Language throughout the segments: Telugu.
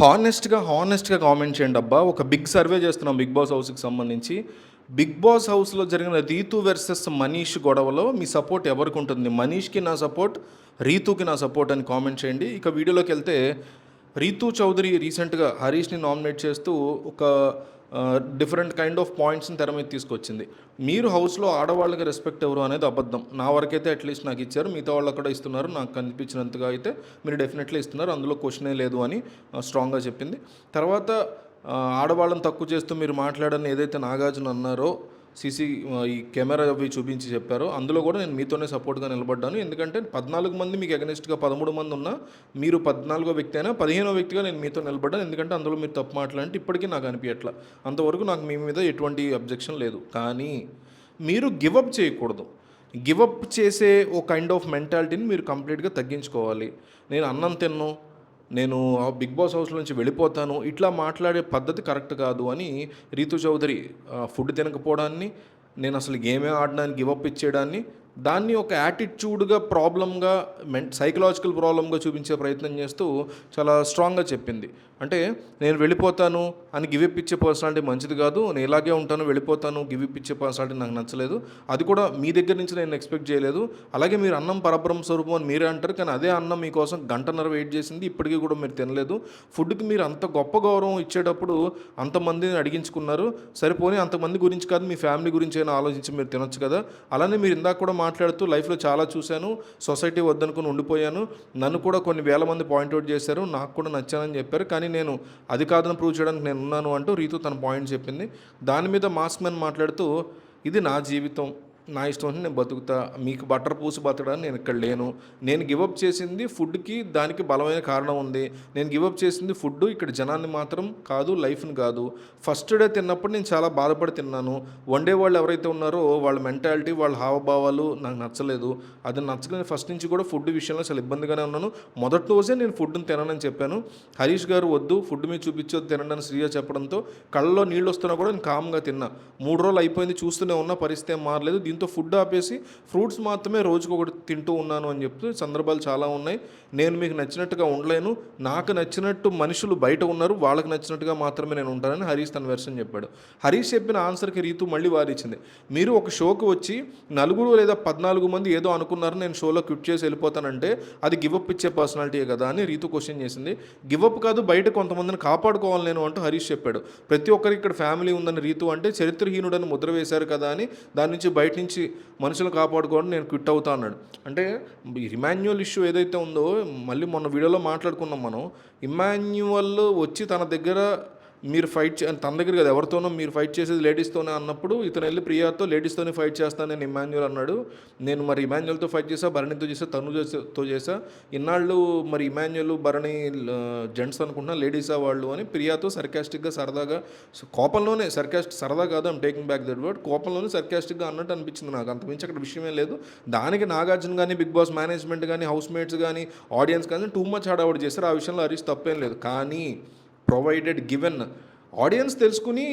హానెస్ట్గా హానెస్ట్గా కామెంట్ చేయండి అబ్బా. ఒక బిగ్ సర్వే చేస్తున్నాం బిగ్ బాస్ హౌస్కి సంబంధించి. బిగ్ బాస్ హౌస్లో జరిగిన రీతు వెర్సెస్ మనీష్ గొడవలో మీ సపోర్ట్ ఎవరికి ఉంటుంది? మనీష్కి నా సపోర్ట్ రీతుకి నా సపోర్ట్ అని కామెంట్ చేయండి. ఇక వీడియోలోకి వెళ్తే రీతు చౌదరి రీసెంట్గా హరీష్ని నామినేట్ చేస్తూ ఒక డిఫరెంట్ కైండ్ ఆఫ్ పాయింట్స్ని తెర మీద తీసుకొచ్చింది. మీరు హౌస్లో ఆడవాళ్ళకి రెస్పెక్ట్ ఎవరు అనేది అబద్ధం. నా వరకైతే అట్లీస్ట్ నాకు ఇచ్చారు. మిగతా వాళ్ళు కూడా ఇస్తున్నారు. నాకు కనిపించినంతగా అయితే మీరు డెఫినెట్లీ ఇస్తున్నారు. అందులో క్వశ్చనే లేదు అని స్ట్రాంగ్గా చెప్పింది. తర్వాత ఆడవాళ్ళని తక్కువ చేస్తూ మీరు మాట్లాడని ఏదైతే నాగార్జున అన్నారో సీసీ ఈ కెమెరా అవి చూపించి చెప్పారు. అందులో కూడా నేను మీతోనే సపోర్ట్గా నిలబడ్డాను. ఎందుకంటే పద్నాలుగు మంది మీకు అగనిస్ట్గా పదమూడు మంది ఉన్నా మీరు పద్నాలుగో వ్యక్తి అయినా పదిహేనో వ్యక్తిగా నేను మీతో నిలబడ్డాను. ఎందుకంటే అందులో మీరు తప్పు మాట్లాడంటే ఇప్పటికీ నాకు అనిపించట్లా అంతవరకు నాకు మీ మీద ఎటువంటి అబ్జెక్షన్ లేదు. కానీ మీరు గివప్ చేయకూడదు. గివప్ చేసే ఓ కైండ్ ఆఫ్ మెంటాలిటీని మీరు కంప్లీట్గా తగ్గించుకోవాలి. నేను అన్నం తిన్ను నేను ఆ బిగ్ బాస్ హౌస్ నుంచి వెళ్ళిపోతాను ఇట్లా మాట్లాడే పద్ధతి కరెక్ట్ కాదు అని రీతు చౌదరి ఫుడ్ తినకపోవడాన్ని నేను అసలు గేమే ఆడడానికి గివప్ ఇచ్చేయడాన్ని దాన్ని ఒక యాటిట్యూడ్గా ప్రాబ్లంగా మెన్ సైకలాజికల్ ప్రాబ్లంగా చూపించే ప్రయత్నం చేస్తూ చాలా స్ట్రాంగ్గా చెప్పింది. అంటే నేను వెళ్ళిపోతాను అని గివిప్ ఇచ్చే పర్సనాలిటీ మంచిది కాదు. నేను ఇలాగే ఉంటాను వెళ్ళిపోతాను గివిప్ ఇచ్చే పర్సనాలిటీ నాకు నచ్చలేదు. అది కూడా మీ దగ్గర నుంచి నేను ఎక్స్పెక్ట్ చేయలేదు. అలాగే మీరు అన్నం పరబ్రహ్మ స్వరూపం అని మీరే అంటారు. కానీ అదే అన్నం మీకోసం గంటన్నర వెయిట్ చేసింది. ఇప్పటికీ కూడా మీరు తినలేదు. ఫుడ్కి మీరు అంత గొప్ప గౌరవం ఇచ్చేటప్పుడు అంతమందిని అడిగించుకున్నారు. సరిపోని అంతమంది గురించి కాదు. మీ ఫ్యామిలీ గురించి అయినా ఆలోచించి మీరు తినొచ్చు కదా. అలానే మీరు ఇందాక కూడా మాట్లాడుతూ లైఫ్లో చాలా చూశాను సొసైటీ వద్దనుకుని ఉండిపోయాను. నన్ను కూడా కొన్ని వేల మంది పాయింట్అవుట్ చేశారు నాకు కూడా నచ్చానని చెప్పారు. కానీ నేను అది కాదని ప్రూవ్ చేయడానికి నేను ఉన్నాను అంటూ రీతు తన పాయింట్ చెప్పింది. దాని మీద మాస్క్ మ్యాన్ మాట్లాడుతూ ఇది నా జీవితం నా ఇష్టం నేను బతుకుతా మీకు బట్టర్ పూసి బతకడానికి నేను ఇక్కడ లేను. నేను గివప్ చేసింది ఫుడ్కి దానికి బలమైన కారణం ఉంది. నేను గివప్ చేసింది ఫుడ్ ఇక్కడ జనాన్ని మాత్రం కాదు లైఫ్ని కాదు. ఫస్ట్ డే తిన్నప్పుడు నేను చాలా బాధపడి తిన్నాను. వండే వాళ్ళు ఎవరైతే ఉన్నారో వాళ్ళ మెంటాలిటీ వాళ్ళ హావభావాలు నాకు నచ్చలేదు. అది నచ్చలేదు ఫస్ట్ నుంచి కూడా ఫుడ్ విషయంలో చాలా ఇబ్బందిగానే ఉన్నాను. మొదటి రోజే నేను ఫుడ్ని తిననని చెప్పాను. హరీష్ గారు వద్దు ఫుడ్ మీద చూపించొద్దు తినండి అని శ్రీయ చెప్పడంతో కళ్ళలో నీళ్ళు వస్తున్నా కూడా నేను కామ్గా తిన్నా. మూడు రోజులు అయిపోయింది చూస్తూనే ఉన్న పరిస్థితి మారలేదు. దీంతో ఫుడ్ ఆపేసి ఫ్రూట్స్ మాత్రమే రోజుకు ఒకటి తింటూ ఉన్నాను అని చెప్తే సందర్భాలు చాలా ఉన్నాయి. నేను మీకు నచ్చినట్టుగా ఉండలేను. నాకు నచ్చినట్టు మనుషులు బయట ఉన్నారు. వాళ్ళకి నచ్చినట్టుగా మాత్రమే నేను ఉంటానని హరీష్ తన వెర్షన్ చెప్పాడు. హరీష్ చెప్పిన ఆన్సర్కి రీతు మళ్ళీ వారిచ్చింది. మీరు ఒక షోకి వచ్చి నలుగురు లేదా పద్నాలుగు మంది ఏదో అనుకున్నారు నేను షోలో క్విట్ చేసి వెళ్ళిపోతానంటే అది గివప్ ఇచ్చే పర్సనాలిటీయే కదా అని రీతు క్వశ్చన్ చేసింది. గివప్ కాదు బయట కొంతమందిని కాపాడుకోవాలి నేను అంటూ హరీష్ చెప్పాడు. ప్రతి ఒక్కరికి ఇక్కడ ఫ్యామిలీ ఉందని రీతు అంటే చరిత్రహీనుడని ముద్ర వేశారు కదా అని దాని నుంచి బయట నుంచి మనుషులు కాపాడుకోవడం నేను క్విట్ అవుతా అన్నాడు. అంటే ఇమాన్యువల్ ఇష్యూ ఏదైతే ఉందో మళ్ళీ మొన్న వీడియోలో మాట్లాడుకున్నాం మనం ఇమాన్యువల్ వచ్చి తన దగ్గర మీరు ఫైట్ చే తన దగ్గర కదా ఎవరితోనో మీరు ఫైట్ చేసేది లేడీస్తోనే అన్నప్పుడు ఇతను వెళ్ళి ప్రియాతో లేడీస్తోనే ఫైట్ చేస్తాను నేను ఇమాన్యువల్ అన్నాడు. నేను మరి ఇమాన్యుల్తో ఫైట్ చేసా భరణితో చేసా తను చేసా చేసా. ఇన్నాళ్ళు మరి ఇమాన్యువల్ భరణి జెంట్స్ అనుకుంటున్నా లేడీసా వాళ్ళు అని ప్రియాతో సర్కాస్టిక్గా సరదాగా కోపంలోనే సర్కాస్ట్ సరదా కాదు I'm taking back that word కోపంలోనే సర్కాస్టిక్గా అన్నట్టు అనిపించింది నాకు. అంతమించి అక్కడ విషయమే లేదు. దానికి నాగార్జున కానీ బిగ్ బాస్ మేనేజ్మెంట్ కానీ హౌస్ మేట్స్ కానీ ఆడియన్స్ కానీ టూ మచ్ హడావుడి చేశారు. ఆ విషయంలో హరీష్ తప్పేం లేదు. కానీ ప్రొవైడెడ్ గివెన్ ఆడియన్స్ తెలుసుకుని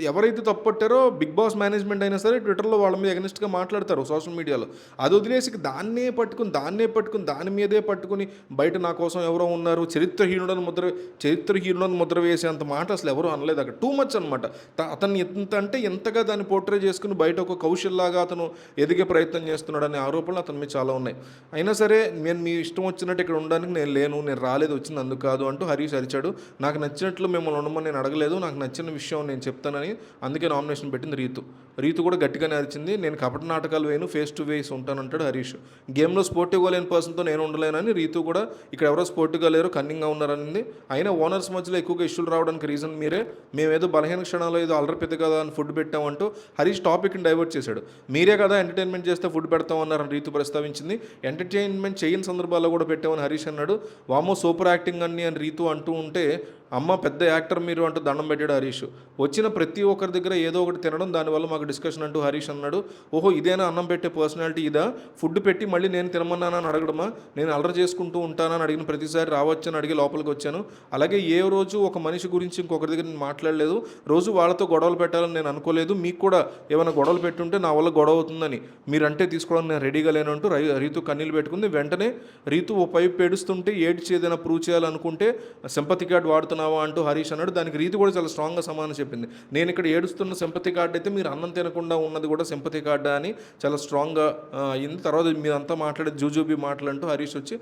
ఎవరైతే తప్పట్టారో బిగ్ బాస్ మేనేజ్మెంట్ అయినా సరే ట్విట్టర్లో వాళ్ళ మీద ఎగనిస్ట్గా మాట్లాడతారు సోషల్ మీడియాలో. అది వదిలేసి దాన్నే పట్టుకుని దాన్నే పట్టుకుని దాని మీదే పట్టుకుని బయట నా కోసం ఎవరో ఉన్నారు చరిత్రహీనుడని ముద్ర చరిత్రహీనుడని ముద్ర వేసేంత మాట అసలు ఎవరు అనలేదు. అక్కడ టూ మచ్ అనమాట అతన్ని ఎంత అంటే ఎంతగా దాన్ని పోర్ట్రే చేసుకుని బయట ఒక కౌశల్లాగా అతను ఎదిగే ప్రయత్నం చేస్తున్నాడనే ఆరోపణలు అతని మీద చాలా ఉన్నాయి. అయినా సరే నేను మీ ఇష్టం వచ్చినట్టు ఇక్కడ ఉండడానికి నేను లేను నేను రాలేదు వచ్చింది అందుకు కాదు అంటూ హరీష్ అరిచాడు. నాకు నచ్చినట్లు మిమ్మల్ని ఉండమని నేను అడగలేదు నాకు నచ్చిన విషయం నేను చెప్తానని అందుకే నామినేషన్ పెట్టింది రీతు. రీతు కూడా గట్టిగానే అరిచింది నేను కపట నాటకాలు వేయను ఫేస్ టు ఫేస్ ఉంటానంటాడు హరీష్. గేమ్లో స్పోర్టివ్గా లేని పర్సన్తో నేను ఉండలేనని రీతు కూడా ఇక్కడ ఎవరో స్పోర్టివ్గా లేరు కన్నింగ్గా ఉన్నారనింది. అయినా ఓనర్స్ మధ్యలో ఎక్కువగా ఇష్యూలు రావడానికి రీజన్ మీరే. మేమేదో బలహీన క్షణాలు ఏదో అల్లరి పెద్ద కదా అని ఫుడ్ పెట్టామంటూ హరీష్ టాపిక్ని డైవర్ట్ చేశాడు. మీరే కదా ఎంటర్టైన్మెంట్ చేస్తే ఫుడ్ పెడతామన్నారని రీతు ప్రస్తావించింది. ఎంటర్టైన్మెంట్ చేయని సందర్భాల్లో కూడా పెట్టామని హరీష్ అన్నాడు. వామో సూపర్ యాక్టింగ్ అన్ని అని రీతు అంటూ ఉంటే అమ్మ పెద్ద యాక్టర్ మీరు అంటూ దండం పెట్టాడు హరీష్. వచ్చిన ప్రతి ఒక్కరి దగ్గర ఏదో ఒకటి తినడం దానివల్ల మాకు డిస్కషన్ అంటూ హరీష్ అన్నాడు. ఓహో ఇదేనా అన్నం పెట్టే పర్సనాలిటీ ఇదా? ఫుడ్ పెట్టి మళ్ళీ నేను తినమన్నానని అడగడమా? నేను అలర్ చేసుకుంటూ ఉంటానని అడిగిన ప్రతిసారి రావచ్చని అడిగి లోపలికి వచ్చాను. అలాగే ఏ రోజు ఒక మనిషి గురించి ఇంకొకరి దగ్గర నేను మాట్లాడలేదు. రోజు వాళ్ళతో గొడవలు పెట్టాలని నేను అనుకోలేదు. మీకు కూడా ఏమైనా గొడవలు పెట్టుంటే నా వల్ల గొడవ అవుతుందని మీరంటే తీసుకోవడానికి నేను రెడీగా లేనంటూ రై- రీతు కన్నీళ్ళు పెట్టుకుంది. వెంటనే రీతు ఓ పైపు ఏడుస్తుంటే ఏడ్చి ఏదైనా ప్రూవ్ చేయాలనుకుంటే సింపతి కార్డ్ ఏడుస్తున్నావా అంటూ హరీష్ అన్నాడు. దానికి రీతి కూడా చాలా స్ట్రాంగ్గా సమాధానం చెప్పింది. నేను ఇక్కడ ఏడుస్తున్న సింపతి కార్డు అయితే మీరు అన్నం తినకుండా ఉన్నది కూడా సింపతి కార్డు అని చాలా స్ట్రాంగ్గా అయింది. తర్వాత మీరంతా మాట్లాడే జూజూబీ మాటలంటూ హరీష్ వచ్చి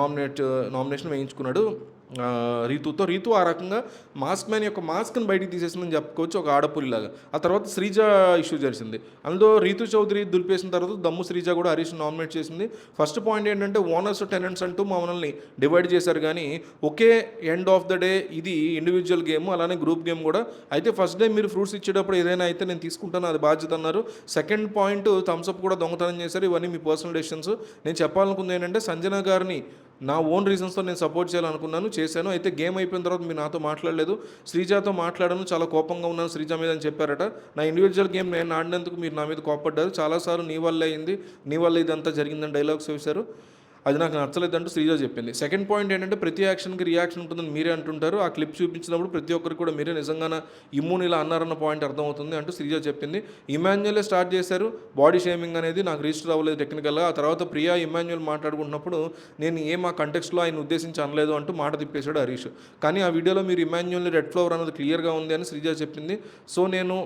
నామినేట్ నామినేషన్ వేయించుకున్నాడు. రీతుతో రీతు ఆ రకంగా మాస్క్ మ్యాన్ యొక్క మాస్క్ని బయటికి తీసేసిందని చెప్పుకోవచ్చు ఒక ఆడపుల్లిలాగా ఆ తర్వాత శ్రీజ ఇష్యూ జరిసింది. అందులో రీతు చౌదరి దులిపేసిన తర్వాత దమ్ము శ్రీజ కూడా హరీష్ నామినేట్ చేసింది. ఫస్ట్ పాయింట్ ఏంటంటే ఓనర్స్ టెనెంట్స్ అంటూ మమ్మల్ని డివైడ్ చేశారు కానీ ఒకే ఎండ్ ఆఫ్ ద డే ఇది ఇండివిజువల్ గేమ్ అలానే గ్రూప్ గేమ్ కూడా. అయితే ఫస్ట్ డే మీరు ఫ్రూట్స్ ఇచ్చేటప్పుడు ఏదైనా అయితే నేను తీసుకుంటాను అది బాధ్యత అన్నారు. సెకండ్ పాయింట్ థమ్స్అప్ కూడా దొంగతనం చేశారు. ఇవన్నీ మీ పర్సనల్ డెసిషన్స్. నేను చెప్పాలనుకుంది ఏంటంటే సంజన గారిని నా ఓన్ రీజన్స్తో నేను సపోర్ట్ చేయాలనుకున్నాను చేశాను. అయితే గేమ్ అయిపోయిన తర్వాత మీరు నాతో మాట్లాడలేదు. శ్రీజాతో మాట్లాడాను చాలా కోపంగా ఉన్నాను శ్రీజ మీద అని చెప్పారట. నా ఇండివిజువల్ గేమ్ నేను ఆడినందుకు మీరు నా మీద కోపడ్డారు. చాలాసార్లు నీ వల్ల అయింది. నీ వల్ల ఇదంతా జరిగిందని డైలాగ్స్ వేశారు. అది నాకు నచ్చలేదు అంటూ శ్రీజ చెప్పింది. సెకండ్ పాయింట్ ఏంటంటే ప్రతి యాక్షన్కి రియాక్షన్ ఉంటుందని మీరే అంటుంటారు. ఆ క్లిప్ చూపించినప్పుడు ప్రతి ఒక్కరికి కూడా మీరే నిజంగానే ఇమ్యూన్ ఇలా అన్నారన్న పాయింట్ అర్థమవుతుంది అంటూ శ్రీజ చెప్పింది. ఇమాన్యువలే స్టార్ట్ చేశారు? బాడీ షేమింగ్ అనేది నాకు రిజిస్టర్ అవ్వలేదు టెక్నికల్గా ఆ తర్వాత ప్రియా ఇమాన్యువల్ మాట్లాడుకుంటున్నప్పుడు నేను ఏం ఆ కంటెక్స్లో ఆయన ఉద్దేశించి అనలేదు అంటూ మాట తిప్పేశాడు హరీష్. కానీ ఆ వీడియోలో మీరు ఇమాన్యువల్ రెడ్ ఫ్లవర్ అన్నది క్లియర్గా ఉంది అని శ్రీజ చెప్పింది. సో నేను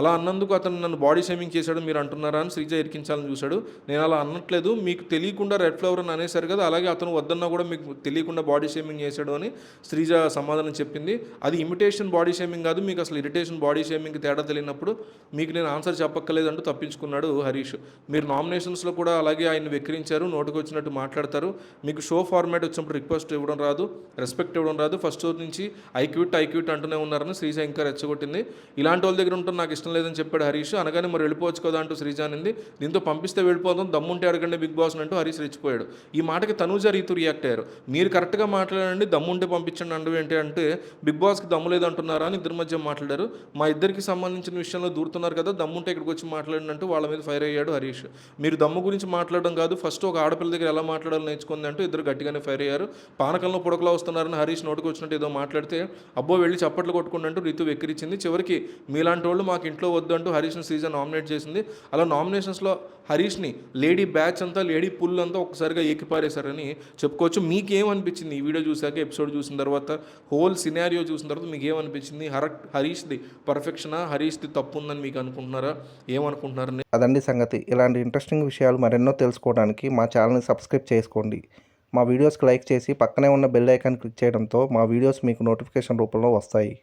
అలా అన్నందుకు అతను నన్ను బాడీ షేమింగ్ చేశాడు మీరు అంటున్నారా అని శ్రీజ ఇరికించాలని చూశాడు. నేను అలా అనట్లేదు మీకు తెలియకుండా రెడ్ ఫ్లవర్ అని అనేశారు కదా అలాగే అతను వద్దన్నా కూడా మీకు తెలియకుండా బాడీ షేమింగ్ చేశాడు అని శ్రీజ సమాధానం చెప్పింది. అది ఇమిటేషన్ బాడీ షేమింగ్ కాదు మీకు అసలు ఇరిటేషన్ బాడీ షేమింగ్కి తేడా తెలియనప్పుడు మీకు నేను ఆన్సర్ చెప్పక్కర్లేదు అంటూ తప్పించుకున్నాడు హరీష్. మీరు నామినేషన్స్లో కూడా అలాగే ఆయన వెక్కిరించారు నోటుకు వచ్చినట్టు మాట్లాడతారు. మీకు షో ఫార్మాట్ వచ్చినప్పుడు రిక్వెస్ట్ ఇవ్వడం రాదు రెస్పెక్ట్ ఇవ్వడం రాదు. ఫస్ట్ రోజు నుంచి ఐక్యూట్ ఐక్యూట్ అంటూనే ఉన్నారని శ్రీజ ఇంకా రెచ్చగొట్టింది. ఇలాంటి వాళ్ళ దగ్గర ఉంటే నాకు ఇష్టం లేదని చెప్పాడు హరీష్. అనగానే మరి వెళ్ళిపోవచ్చు కదా అంటూ శ్రీజ అనింది. దీంతో పంపిస్తే వెళ్ళిపోతాం దమ్ముంటే అడగండి బిగ్ బాస్ అంటూ హరీష్ రెచ్చిపోయాడు. ఈ మాటకి తనూజ రీతు రియాక్ట్ అయ్యారు. మీరు కరెక్ట్గా మాట్లాడండి దమ్ముంటే పంపించండి అంటూ ఏంటి అంటే బిగ్ బాస్కి దమ్ము లేదంటున్నారా అని ఇద్దరి మధ్య మాట్లాడారు. మా ఇద్దరికి సంబంధించిన విషయంలో దూరుతున్నారు కదా దమ్ముంటే ఇక్కడికి వచ్చి మాట్లాడండి అంటూ వాళ్ళ మీద ఫైర్ అయ్యాడు హరీష్. మీరు దమ్ము గురించి మాట్లాడడం కాదు ఫస్ట్ ఒక ఆడపిల్ల దగ్గర ఎలా మాట్లాడాలో నేర్చుకుంది అంటూ ఇద్దరు గట్టిగానే ఫైర్ అయ్యారు. పానకంలో పుడకలా వస్తున్నారని హరీష్ నోటికి వచ్చినట్టు ఏదో మాట్లాడితే అబ్బో వెళ్ళి చప్పట్లు కొట్టుకుంటూ అంటూ రీతు వెక్కిరించింది చివరికి మీలాంటి వాళ్ళు మాకు ఇంట్లో వద్దు అంటూ హరీష్ని సీజన్ నామినేట్ చేసింది. అలా నామినేషన్స్లో హరీష్ని లేడీ బ్యాచ్ అంతా లేడీ పుల్ అంతా ఒక్కసారిగా ఏకిపారేశారని చెప్పుకోవచ్చు. మీకేమనిపించింది ఈ వీడియో చూశాక ఎపిసోడ్ చూసిన తర్వాత హోల్ సినారియో చూసిన తర్వాత మీకు ఏమనిపించింది హర హరీష్ది పర్ఫెక్షనా? హరీష్ది తప్పు ఉందని మీకు అనుకుంటున్నారా? ఏమనుకుంటున్నారని? అదండి సంగతి. ఇలాంటి ఇంట్రెస్టింగ్ విషయాలు మరెన్నో తెలుసుకోవడానికి మా ఛానల్ని సబ్స్క్రైబ్ చేసుకోండి. మా వీడియోస్కి లైక్ చేసి పక్కనే ఉన్న బెల్ ఐకాన్ క్లిక్ చేయడంతో మా వీడియోస్ మీకు నోటిఫికేషన్ రూపంలో వస్తాయి.